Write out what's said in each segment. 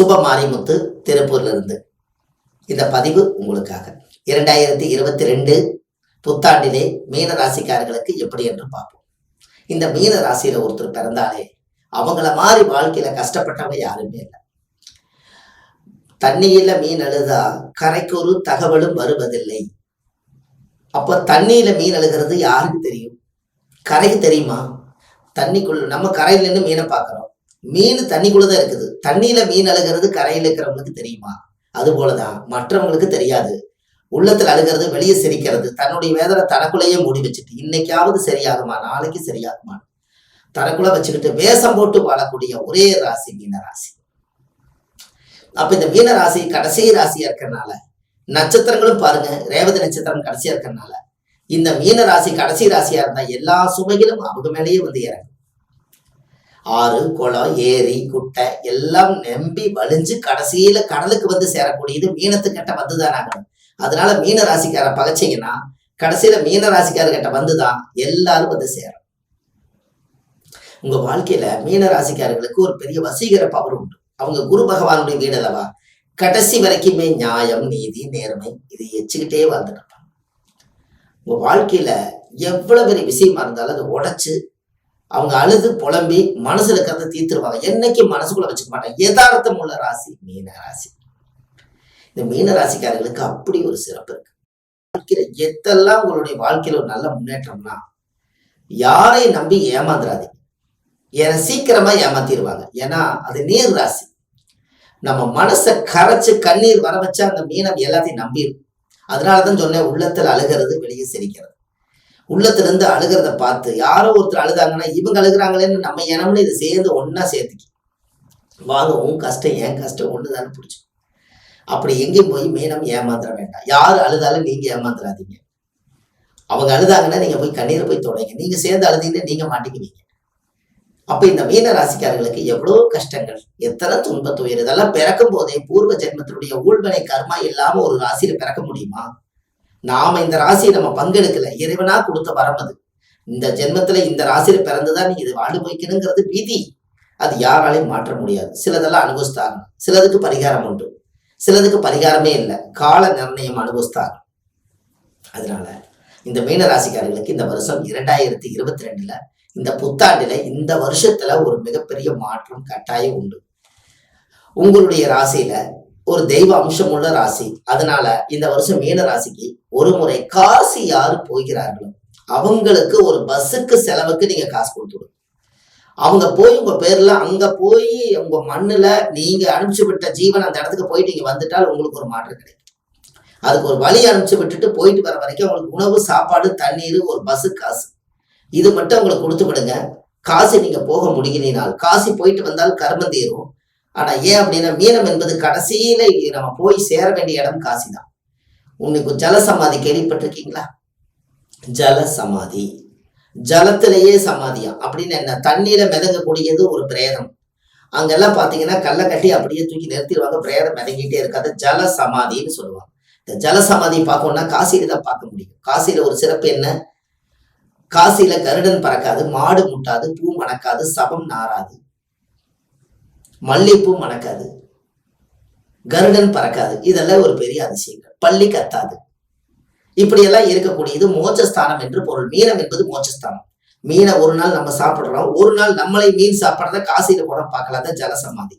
சுப மாரிமுத்து திருப்பூர்லிருந்து. இந்த பதிவு உங்களுக்காக. இரண்டாயிரத்தி இருபத்தி ரெண்டு புத்தாண்டிலே மீன ராசிக்காரர்களுக்கு எப்படி என்று பார்ப்போம். இந்த மீன ராசியில ஒருத்தர் பிறந்தாலே அவங்கள மாதிரி வாழ்க்கையில கஷ்டப்பட்டவங்க யாருமே இல்லை. தண்ணியில மீன் அழுதா கரைக்கு ஒரு தகவலும் வருவதில்லை. அப்போ தண்ணியில மீன் அழுகிறது யாருக்கு தெரியும்? கரைக்கு தெரியுமா? தண்ணிக்குள்ள நம்ம கரையில நின்று மீனை பார்க்குறோம். மீன் தண்ணிக்குள்ளதான் இருக்குது. தண்ணியில மீன் அழுகிறது கரையில் இருக்கிறவங்களுக்கு தெரியுமா? அது போலதான். மற்றவங்களுக்கு தெரியாது. உள்ளத்துல அழுகிறது வெளியே சிரிக்கிறது. தன்னுடைய வேதனை தனக்குள்ளேயே மூடி வச்சுட்டு இன்னைக்காவது சரியாகுமா? நாளைக்கு சரியாகுமா? தனக்குள்ள வச்சுக்கிட்டு வேஷம் போட்டு வாழக்கூடிய ஒரே ராசி மீன ராசி. அப்ப இந்த மீன ராசி கடைசி ராசியா இருக்கிறனால நட்சத்திரங்களும் பாருங்க ரேவதி நட்சத்திரம் கடைசியா இருக்கறனால இந்த மீன ராசி கடைசி ராசியா இருந்தா எல்லா சுமைகளும் அவங்க மேலேயே வந்து இறங்கும். ஆறு குளம் ஏரி குட்டை எல்லாம் நம்பி வலிஞ்சு கடைசியில கடலுக்கு வந்து சேரக்கூடியது மீனத்துக்கிட்ட வந்துதான் ஆகணும் அதனால மீன ராசிக்கார பகைச்சிங்கன்னா கடைசியில மீன ராசிக்காரர்கிட்ட வந்துதான் எல்லாரும் வந்து சேரும். உங்க வாழ்க்கையில மீன ராசிக்காரர்களுக்கு ஒரு பெரிய வசீகர பவர் உண்டு. அவங்க குரு பகவானுடைய வீடு அல்லவா? கடைசி வரைக்குமே நியாயம் நீதி நேர்மை இது எச்சுக்கிட்டே வந்துட்டு இருப்பாங்க. உங்க வாழ்க்கையில எவ்வளவு பெரிய விஷயமா இருந்தாலும் அதை உடைச்சு அவங்க அழுது புலம்பி மனசுல இருக்கிறத தீர்த்துருவாங்க. என்னைக்கும் மனசுக்குள்ள வச்சுக்க மாட்டாங்க. யதார்த்தம் உள்ள ராசி மீன ராசி. இந்த மீன ராசிக்காரர்களுக்கு அப்படி ஒரு சிறப்பு இருக்கு. வாழ்க்கையில எத்தெல்லாம் உங்களுடைய வாழ்க்கையில ஒரு நல்ல முன்னேற்றம்னா யாரையும் நம்பி ஏமாந்துடாதீங்க ஏன்னா சீக்கிரமா ஏமாத்திடுவாங்க. ஏன்னா அது நீர் ராசி. நம்ம மனசை கரைச்சு கண்ணீர் வர வச்சா அந்த மீனம் எல்லாத்தையும் நம்பிடும். அதனாலதான் சொன்னேன் உள்ளத்தில் அழுகிறது வெளியே சிரிக்கிறது. உள்ளத்திலிருந்து அழுகிறத பார்த்து யாரோ ஒருத்தர் அழுதாங்கன்னா இவங்க அழுகுறாங்களேன்னு நம்ம இனம்னு இதை சேர்ந்து ஒன்னா சேர்த்துக்கி. வாங்க உன் கஷ்டம் என் கஷ்டம்? ஒண்ணுதானே பிடிச்சி. அப்படி எங்கேயும் போய் மீனம் ஏமாந்துட வேண்டாம். யார் அழுதாலும் நீங்க ஏமாந்துடாதீங்க. அவங்க அழுதாங்கன்னா நீங்க போய் கண்ணீரை போய் தொடங்க. நீங்க சேர்ந்து அழுதீங்கன்னா நீங்க மாட்டிக்குவீங்க. அப்ப இந்த மீன ராசிக்காரர்களுக்கு எவ்வளவு கஷ்டங்கள்? எத்தனை துன்ப துயர்? இதெல்லாம் பிறக்கும் போதே பூர்வ ஜென்மத்தினுடைய ஊழ்வனை கர்மா இல்லாம ஒரு ராசியில பிறக்க முடியுமா? நாம இந்த ராசியை நம்ம பங்கெடுக்கல இறைவனா கொடுத்த வரம் அது. இந்த ஜென்மத்துல இந்த ராசியில பிறந்துதான் நீ இது வாழ்ந்து போய்க்கணுங்கிறது விதி அது யாராலையும் மாற்ற முடியாது. சிலதெல்லாம் அனுபவிஸ்தாகணும் சிலதுக்கு பரிகாரம் உண்டு. சிலதுக்கு பரிகாரமே இல்லை. கால நிர்ணயம் அனுபவிஸ்தாங்க அதனால இந்த மீன ராசிக்காரர்களுக்கு இந்த வருஷம் இரண்டாயிரத்தி இருபத்தி ரெண்டுல இந்த புத்தாண்டுல இந்த வருஷத்துல ஒரு மிகப்பெரிய மாற்றம் கட்டாயம் உண்டு. உங்களுடைய ராசியில ஒரு தெய்வ அம்சம் உள்ள ராசி. அதனால இந்த வருஷம் மீன ராசிக்கு ஒரு முறை காசி யாரு போகிறார்களோ அவங்களுக்கு ஒரு பஸ்ஸுக்கு செலவுக்கு நீங்க காசு கொடுத்துடுங்க அவங்க போய் உங்க பேர்ல அங்க போய் உங்க மண்ணுல நீங்க அனுப்பிச்சு விட்ட ஜீவன் அந்த இடத்துக்கு போயிட்டு நீங்க வந்துட்டால் உங்களுக்கு ஒரு மாற்றம் கிடைக்கும். அதுக்கு ஒரு வழி அனுப்பிச்சு விட்டுட்டு போயிட்டு வர வரைக்கும் அவங்களுக்கு உணவு சாப்பாடு தண்ணீர் ஒரு பஸ்ஸு காசு. இது மட்டும் அவங்களுக்கு கொடுத்து விடுங்க. காசு நீங்க போக முடியலினால் காசி போயிட்டு வந்தால் கர்மம் தீரும். ஆனா ஏன் அப்படின்னா மீனம் என்பது கடைசியில நம்ம போய் சேர வேண்டிய இடம் காசி தான் உனக்கு ஜல சமாதி கேள்விப்பட்டிருக்கீங்களா? ஜல சமாதி. ஜலத்திலேயே சமாதியா அப்படின்னு என்ன? தண்ணியில மிதங்கக்கூடியது ஒரு பிரேதம். அங்கெல்லாம் பார்த்தீங்கன்னா கல்லை கட்டி அப்படியே தூக்கி நிறுத்திடுவாங்க. பிரேதம் மிதங்கிட்டே இருக்காது. ஜல சமாதின்னு சொல்லுவாங்க. இந்த ஜல சமாதி பார்க்கணும்னா காசியில தான் பார்க்க முடியும். காசியில ஒரு சிறப்பு என்ன? காசியில கருடன் பறக்காது மாடு முட்டாது பூ மணக்காது சபம் நாராது மல்லிகைப்பூ மணக்காது. கருடன் பறக்காது. இதெல்லாம் ஒரு பெரிய அதிசயங்கள். பள்ளி கத்தாது. இப்படியெல்லாம் இருக்கக்கூடியது மோட்சஸ்தானம் என்று பொருள். மீனம் என்பது மோட்சஸ்தானம். மீனை ஒரு நாள் நம்ம சாப்பிடுறோம். ஒரு நாள் நம்மளை மீன் சாப்பிட்றத காசியில கூட பார்க்கலாத ஜலசமாதி.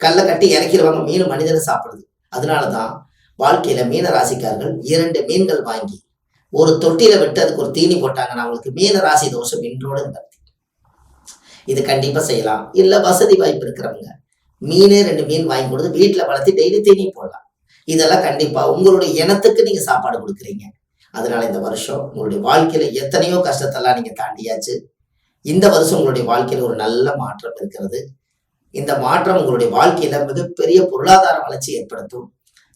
கல்லை கட்டி இறக்கிடுவாங்க. மீன் மனிதனை சாப்பிடுது. அதனாலதான் வாழ்க்கையில மீன ராசிக்காரர்கள் இரண்டு மீன்கள் வாங்கி ஒரு தொட்டியில விட்டு அதுக்கு ஒரு தீனி போட்டாங்கன்னா அவங்களுக்கு மீன ராசி தோஷம் இன்றோடு நிவர்த்தி. இது கண்டிப்பா செய்யலாம். இல்ல வசதி வாய்ப்பு இருக்கிறவங்க மீனே ரெண்டு மீன் வாங்கி கொடுத்து வீட்டில் வளர்த்து டெய்லி தீனி போடலாம். இதெல்லாம் கண்டிப்பாக உங்களுடைய இனத்துக்கு நீங்கள் சாப்பாடு கொடுக்குறீங்க. அதனால இந்த வருஷம் உங்களுடைய வாழ்க்கையில எத்தனையோ கஷ்டத்தெல்லாம் நீங்கள் தாண்டியாச்சு. இந்த வருஷம் உங்களுடைய வாழ்க்கையில் ஒரு நல்ல மாற்றம் இருக்கிறது. இந்த மாற்றம் உங்களுடைய வாழ்க்கையில மிகப்பெரிய பொருளாதார வளர்ச்சி ஏற்படுத்தும்.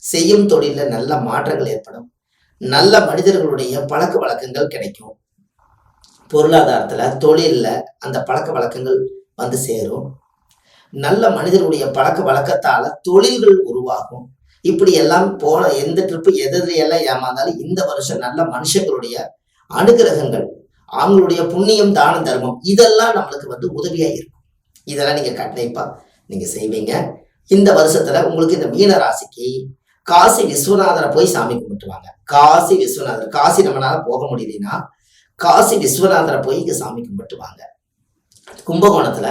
செய்யும் தொழிலில் நல்ல மாற்றங்கள் ஏற்படும். நல்ல மனிதர்களுடைய பழக்க வழக்கங்கள் கிடைக்கும். பொருளாதாரத்தில் தொழிலில் அந்த பழக்க வழக்கங்கள் வந்து சேரும். நல்ல மனிதர்களுடைய பழக்க வழக்கத்தால தொழில்கள் உருவாகும். இப்படி எல்லாம் போன எந்த ட்ரிப்பு எதிரி எல்லாம் ஏமாந்தாலும் இந்த வருஷம் நல்ல மனுஷங்களுடைய அனுகிரகங்கள் அவங்களுடைய புண்ணியம் தான தர்மம் இதெல்லாம் நம்மளுக்கு வந்து உதவியா இருக்கும். இதெல்லாம் நீங்க கண்டிப்பா நீங்க செய்வீங்க. இந்த வருஷத்துல உங்களுக்கு இந்த மீன ராசிக்கு காசி விஸ்வநாதரை போய் சாமி கும்பிட்டுவாங்க காசி விஸ்வநாதர் காசி நம்மளால போக முடியலன்னா காசி விஸ்வநாதரை போய் இங்க சாமி கும்பிட்டுவாங்க கும்பகோணத்துல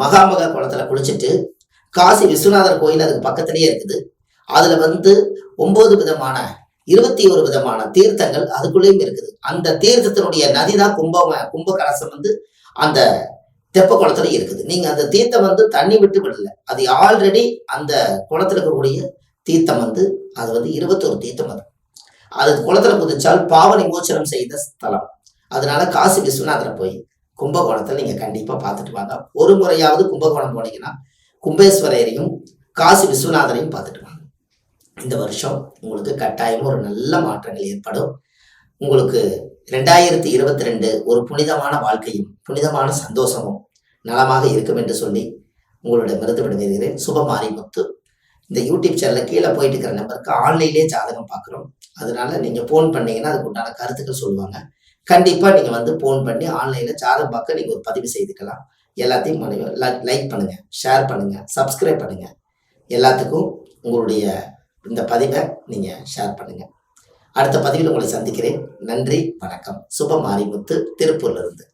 மகாமக குளத்துல குளிச்சுட்டு காசி விஸ்வநாதர் கோயில் அதுக்கு பக்கத்துலேயே இருக்குது. அதுல வந்து ஒன்பது விதமான இருபத்தி ஒரு விதமான தீர்த்தங்கள் அதுக்குள்ளேயும் இருக்குது. அந்த தீர்த்தத்தினுடைய நதி தான் கும்ப கும்ப கலசம் வந்து அந்த தெப்ப குளத்துல இருக்குது. நீங்க அந்த தீர்த்தம் வந்து தண்ணி விட்டு விடல. அது ஆல்ரெடி அந்த குளத்துல இருக்கக்கூடிய தீர்த்தம் வந்து அது வந்து இருபத்தொரு தீர்த்தம் அது. அது குளத்துல குதிச்சால் பாவனை மோச்சனம் செய்த ஸ்தலம். அதனால காசி விஸ்வநாதரை போய் கும்பகோணத்தில் நீங்கள் கண்டிப்பாக பார்த்துட்டு வாங்க. ஒரு முறையாவது கும்பகோணம் போனீங்கன்னா கும்பேஸ்வரரையும் காசி விஸ்வநாதரையும் பார்த்துட்டு வாங்க. இந்த வருஷம் உங்களுக்கு கட்டாயம் ஒரு நல்ல மாற்றங்கள் ஏற்படும். உங்களுக்கு ரெண்டாயிரத்தி இருபத்தி ரெண்டு ஒரு புனிதமான வாழ்க்கையும் புனிதமான சந்தோஷமும் நலமாக இருக்கும் என்று சொல்லி உங்களிடமிருந்து சுபமாரி சுபமாரிமுத்து இந்த யூடியூப் சேனலில் கீழே போயிட்டு இருக்கிற நம்பருக்கு ஆன்லைன்லேயே ஜாதகம் பார்க்குறோம். அதனால நீங்கள் ஃபோன் பண்ணீங்கன்னா அதுக்கு உண்டான கருத்துக்கள் சொல்லுவாங்க. கண்டிப்பாக நீங்கள் வந்து ஃபோன் பண்ணி ஆன்லைனில் ஜாதகம் பார்க்க நீங்கள் ஒரு பதிவு செய்துக்கலாம். எல்லாத்தையும் லைக் பண்ணுங்கள் ஷேர் பண்ணுங்கள் சப்ஸ்கிரைப் பண்ணுங்கள் எல்லாத்துக்கும் உங்களுடைய இந்த பதிவை நீங்கள் ஷேர் பண்ணுங்கள் அடுத்த பதிவில் உங்களை சந்திக்கிறேன். நன்றி வணக்கம். சுப மாரிமுத்து திருப்பூர்ல இருந்து.